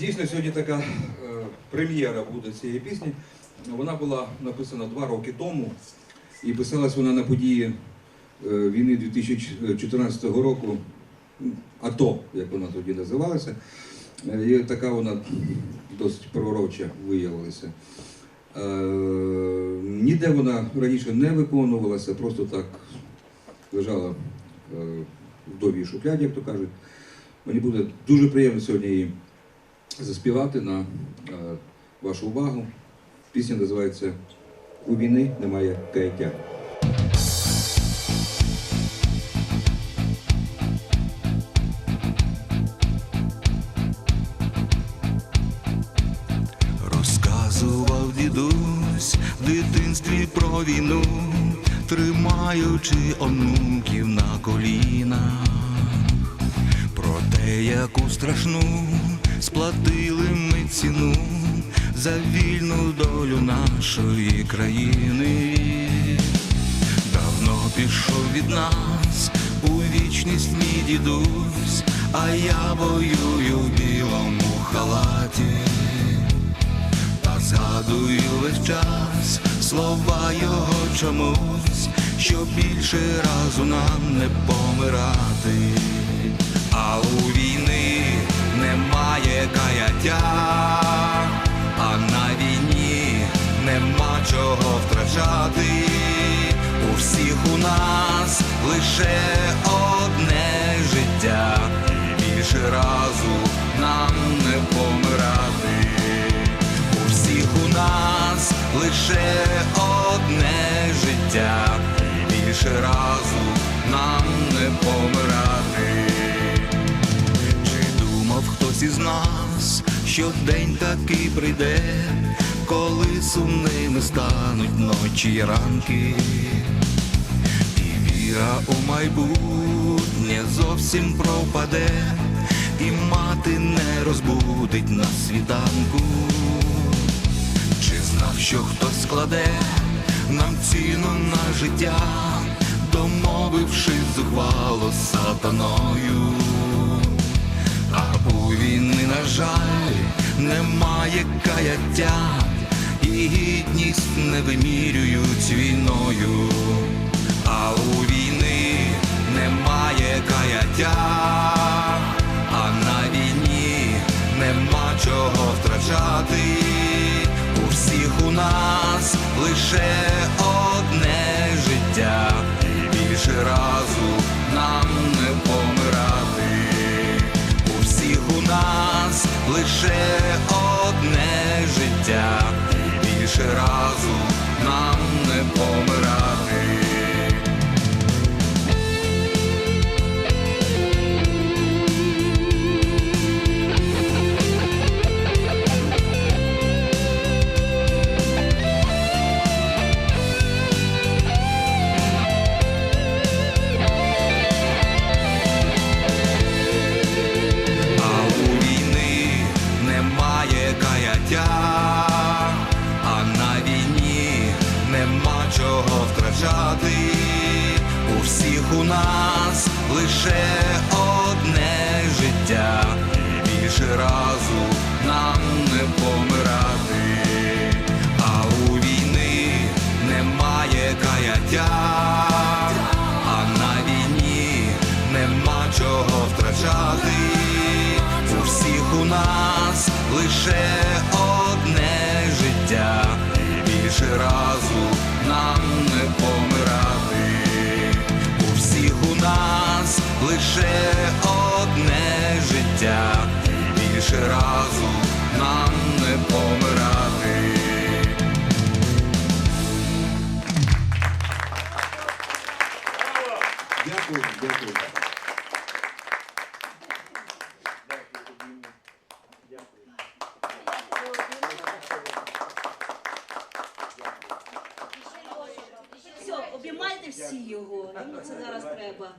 Дійсно, сьогодні така е, прем'єра буде цієї пісні. Вона була написана два роки тому і писалась вона на події е, війни 2014 року, АТО, як вона тоді називалася. Е, І така вона досить пророча виявилася. Е, Ніде вона раніше не виконувалася, просто так лежала в довгій шухляді, як то кажуть. Мені буде дуже приємно сьогодні її заспівати на е, вашу увагу. Пісня називається У війни немає каяття. Розказував дідусь в дитинстві про війну, тримаючи онуків на колінах, про те, яку страшну сплатили ми ціну за вільну долю нашої країни. Давно пішов від нас у вічність мій дідусь, а я воюю в білому халаті. Та згадую весь час слова його чомусь, що більше разу нам не помирати. А у каяття, а на війні нема чого втрачати. У всіх у нас лише одне життя, і більше разу нам не помирати. У всіх у нас лише одне життя, і більше разу нам не помирати. Хтось із нас, що день такий прийде, коли сумними стануть ночі й ранки, і віра у майбутнє зовсім пропаде, і мати не розбудить на світанку. Чи знав, що хтось складе нам ціну на життя, домовившись зухвало з сатаною? Немає каяття, і гідність не вимірюють війною. А у війни немає каяття, а на війні нема чого втрачати. У всіх у нас лише одне життя, і більше разу нам не помирати. У всіх у нас лише одне У нас лише одне життя, більше разу більше разу нам не помирати. Дякую, дякую. Все, обіймайте всі його. Йому це зараз треба.